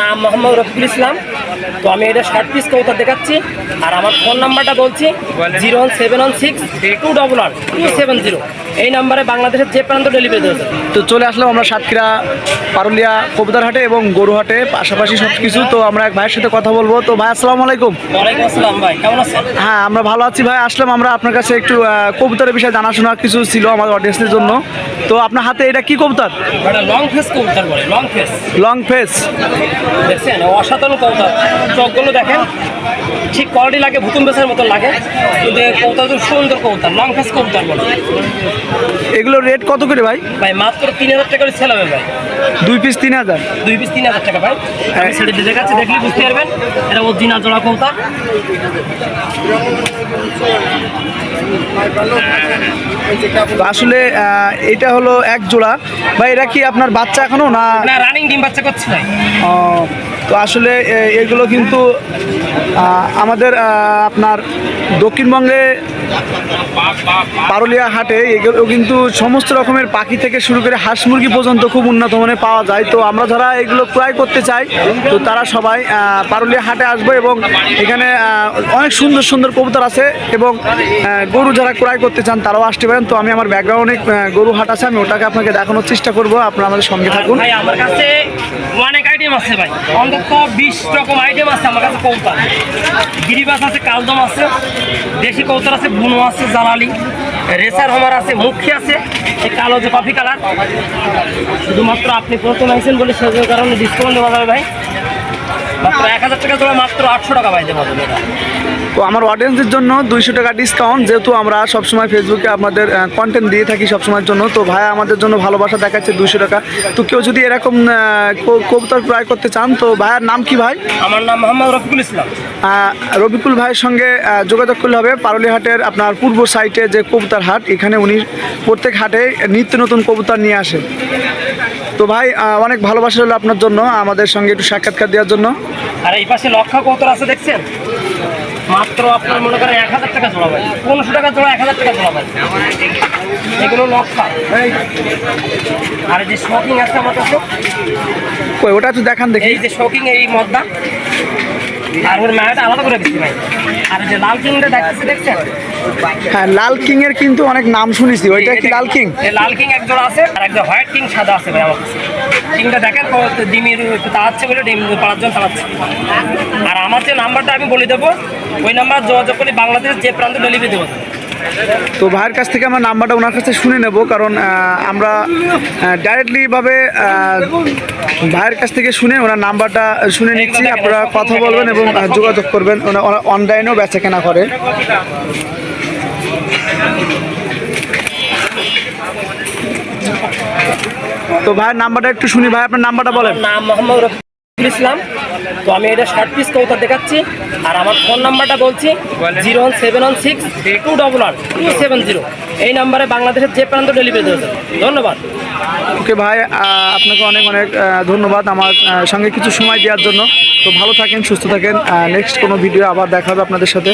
নাম মোহাম্মদ রফিকুল ইসলাম। তো আমি এটা ষাট পিস কৌতা দেখাচ্ছি। আর আমার ফোন নাম্বারটা বলছি zero one seven one six two double one two seven zero এই নাম্বারে বাংলাদেশের যে প্রান্ত ডেলিভারি দেওয়া তো চলে আসলাম আমরা সাতক্ষীরা পারুলিয়া কবুতার হাটে এবং গরু হাটে পাশাপাশি সব কিছু তো আমরা এক ভাইয়ের সাথে কথা বলব। তো ভাই আসসালামু আলাইকুম। ওয়ালাইকুম আসসালাম ভাই কেমন আছেন? হ্যাঁ আমরা ভালো আছি ভাই। আসলাম আমরা আপনার কাছে একটু কবুতরের বিষয়ে জানাশোনা কিছু ছিল আমাদের অডিয়েন্সের জন্য। তো আপনার হাতে এটা কি কবুতর? এটা লং ফেস কবুতর বলে লং ফেস। Long face. দেখছেন অসাধারণ কবুতর। চোখগুলো দেখেন ঠিক কোয়ালিটি লাগে ভুতুম বেসের মতো লাগে কিন্তু কবুতর সুন্দর কবুতর লং ফেস কবুতর বলে। রেট কত করে ভাই? ভাই মাত্র তিন হাজার টাকা করে সেল হবে ভাই। দুই পিস তিন হাজার? দুই পিস তিন হাজার টাকা ভাই। আমি সেটা দেখলে বুঝতে পারবেন। এটা অরিজিনাল জোড়া কবুতর। আসলে এটা হলো এক জোড়া। ভাই এরা কি আপনার বাচ্চা এখনও না? রানিং ডিম বাচ্চা করছে তো আসলে এগুলো কিন্তু আমাদের আপনার দক্ষিণবঙ্গে পারুলিয়া হাটে এগুলো কিন্তু সমস্ত রকমের পাখি থেকে শুরু করে হাঁস মুরগি পর্যন্ত খুব উন্নত মানের পাওয়া যায়। তো আমরা যারা এগুলো ক্রয় করতে চাই, তো তারা সবাই পারুলিয়া হাটে আসবে এবং এখানে অনেক সুন্দর সুন্দর কবুতর আছে এবং গরু যারা ক্রয় করতে চান তারাও আসতে পারেন। তো আমি আমার ব্যাকগ্রাউন্ডে গরু হাট আছে, আমি ওটাকে আপনাকে দেখানোর চেষ্টা করব। আপনারা আমাদের সঙ্গে থাকুন। আমার কাছে অনেক আইটেম আছে ভাই। অন্তত বিশ রকম আইটেম আছে আমার কাছে কৌতার গিরিবাস আছে, কালদম আছে, দেশি কৌতার আছে, বুনো আছে জালালি রেসার হোমার আছে, মুখী আছে, এই কালো যে কফি কালার। শুধুমাত্র আপনি প্রথম আইসেন বলে সেজন্য কারণে ডিসকাউন্ট দেওয়া যাবে ভাই। মাত্র এক হাজার টাকা মাত্র আটশো টাকা পাইতে পারবেন তো আমার অডিয়েন্সের জন্য দুইশো টাকা ডিসকাউন্ট যেহেতু আমরা সবসময় ফেসবুকে আপনাদের কন্টেন্ট দিয়ে থাকি সবসময়ের জন্য তো ভাই আমাদের জন্য ভালোবাসা দেখাচ্ছে দুইশো টাকা। তো কেউ যদি এরকম কবুতর ক্রয় করতে চান তো ভাইয়ের নাম কি ভাই? আমার নাম মোহাম্মদ রফিকুল ইসলাম। রবিকুল ভাইয়ের সঙ্গে যোগাযোগ করলে হবে পারুলি হাটের আপনার পূর্ব সাইটে যে কবুতর হাট এখানে উনি প্রত্যেক হাটে নিত্য নতুন কবুতর নিয়ে আসেন তো ভাই অনেক ভালোবাসা হলো আপনার জন্য আমাদের সঙ্গে একটু সাক্ষাৎকার দেওয়ার জন্য। আর এই পাশে লক্ষা কৌতর আছে দেখছেন? মাত্র আপনার মনে করেন এক হাজার টাকা জোড়া ভাই। পনেরোশো টাকা জোড়া এক হাজার টাকা জোড়া ভাই। এগুলো লক্ষা আর যে শপিং আছে আমার কাছে। কই ওটা একটু দেখান দেখি। এই যে শকিং এই মদ্দা আর ওর ম্যাট আলাদা করে দিচ্ছি ভাই। আর এই যে লাল কিংটা দেখতেছি দেখছেন? হ্যাঁ লাল কিং এর কিন্তু অনেক নাম শুনেছি। ওইটা কি লাল কিং? এই লাল কিং এক জোড়া আছে আর একজন হোয়াইট কিং সাদা আছে ভাই আমার কাছে। কিংটা দেখেন কত ডিমের একটু তাড়াচ্ছে বলে ডিম পাড়ার জন্য তাড়াচ্ছে। আর আমার যে নাম্বারটা আমি বলে দেবো ওই নাম্বার যোগাযোগ করে বাংলাদেশ যে প্রান্ত ডেলিভারি দেবো। তো ভাইয়ের কাছ থেকে আমার নাম্বারটা ওনার কাছে শুনে নেব কারণ আমরা ডাইরেক্টলিভাবে ভাইয়ের কাছ থেকে শুনে ওনার নাম্বারটা শুনে নিচ্ছি। আপনারা কথা বলবেন এবং যোগাযোগ করবেন। ওনা- ওরা অনলাইনেও বেচা কেনা করে। তো ভাইয়ের নাম্বারটা একটু শুনি ভাই আপনার নাম্বারটা বলেন। নাম মোহাম্মদ রফিকুল ইসলাম। তো আমি এটা ষাট পিস কৌতা দেখাচ্ছি। আর আমার ফোন নাম্বারটা বলছি zero one seven one six two double one two seven zero এই নাম্বারে বাংলাদেশের যে প্রান্ত ডেলিভারি দেওয়া ধন্যবাদ। ওকে ভাই আপনাকে অনেক অনেক ধন্যবাদ আমার সঙ্গে কিছু সময় দেওয়ার জন্য। তো ভালো থাকেন সুস্থ থাকেন। নেক্সট কোনো ভিডিও আবার দেখা হবে আপনাদের সাথে।